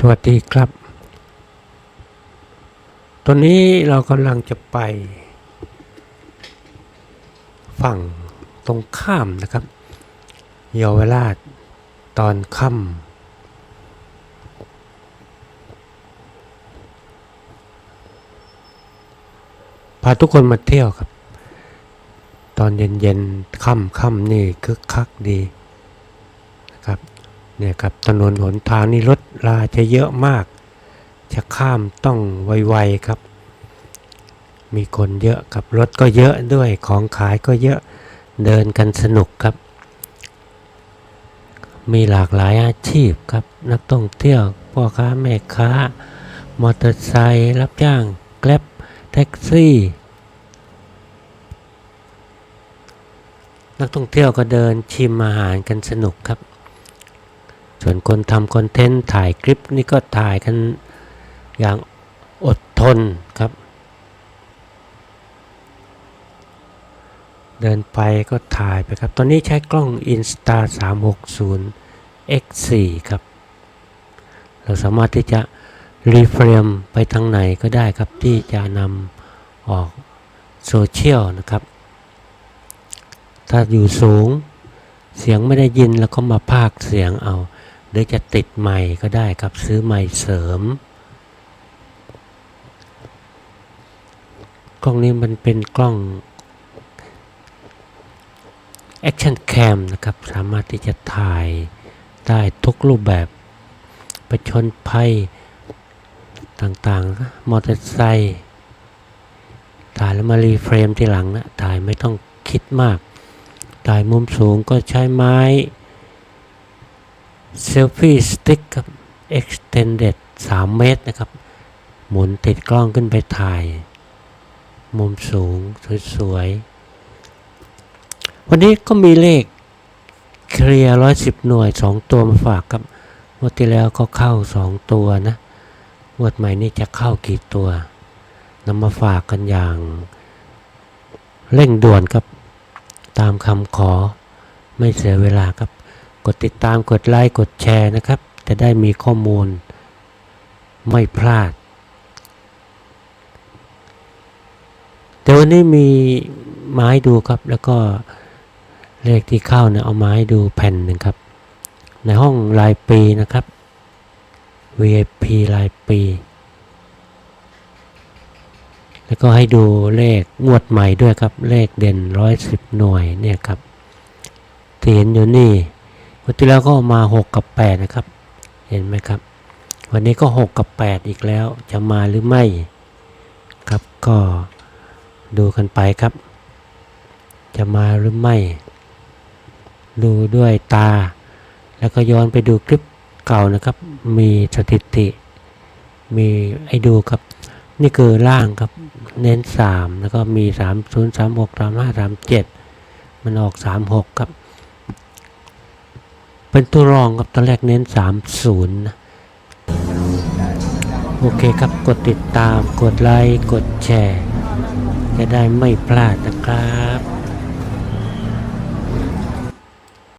สวัสดีครับ ตอนนี้เรากำลังจะไป ฝั่งตรงข้ามนะครับ เยาวราชตอนค่ำพาทุกคนมาเที่ยวครับ ตอนเย็นๆค่ำค่ำๆนี่คึกคักดี เนี่ยครับถนนหนทางนี่รถลาจะเยอะมาก จะข้ามต้องไวๆครับ มีคนเยอะกับรถก็เยอะด้วยของขายก็เยอะเดินกันสนุกครับ มีหลากหลายอาชีพครับ นักท่องเที่ยวพ่อค้าแม่ค้า มอเตอร์ไซค์รับจ้างแกล็บแท็กซี่ นักท่องเที่ยวก็เดินชิมอาหารกันสนุกครับ ส่วนคนทำคอนเทนต์ถ่ายคลิปนี่ก็ถ่ายกันอย่างอดทนครับ เดินไปก็ถ่ายไปครับ ตอนนี้ใช้กล้อง Insta 360 X4 ครับ เราสามารถที่จะรีเฟรมไปทางไหนก็ได้ครับที่จะนำออกโซเชียลนะครับ ถ้าอยู่สูงเสียงไม่ได้ยินแล้วก็มาพากเสียงเอา หรือจะติดไมค์ก็ได้ครับซื้อไมค์เสริม กล้องนี้มันเป็นกล้อง Action Cam นะครับ สามารถที่จะถ่ายได้ทุกรูปแบบประชนภัยต่างๆ มอเตอร์ไซค์ถ่ายแล้วมารีเฟรมที่หลังนะถ่ายไม่ต้องคิดมาก ถ่ายมุมสูงก็ใช้ไม้ เซลฟี่สติ๊กครับ extended 3 เมตรนะครับ หมุนติดกล้องขึ้นไปถ่าย มุมสูง สวยๆ วันนี้ก็มีเลขเคลียร์ร้อยสิบหน่วย 2 ตัวมาฝากครับงวดที่แล้วก็เข้า 2 ตัวนะงวดใหม่นี่จะเข้ากี่ตัวนำมาฝากกันอย่างเร่งด่วนครับ ตามคำขอไม่เสียเวลาครับ กดติดตามกดไลค์กดแชร์นะครับ จะได้มีข้อมูลไม่พลาด แต่วันนี้มีไม้ดูครับ แล้วก็เลขที่เข้าเนี่ยเอาไม้ดูแผ่นหนึ่งครับ ในห้องรายปีนะครับ VIP รายปี แล้วก็ให้ดูเลขงวดใหม่ด้วยครับ เลขเด่นร้อยสิบหน่วยเนี่ยครับที่เห็นอยู่นี่ วันที่แล้วก็มาหกกับแปดนะครับ เห็นไหมครับ วันนี้ก็หกกับแปดอีกแล้ว จะมาหรือไม่ครับ ก็ดูกันไปครับ จะมาหรือไม่ ดูด้วยตา แล้วก็ย้อนไปดูคลิปเก่านะครับ มีสถิติ มีให้ดูครับ นี่คือล่างครับ เน้นสามแล้วก็มีสามศูนย์สามหกสามห้าสามเจ็ดมันออกสามหกครับ เป็นตัวรองครับตอนแรกเน้นสามศูนย์นะโอเคครับกดติดตามกดไลค์กดแชร์ จะได้ไม่พลาดนะครับ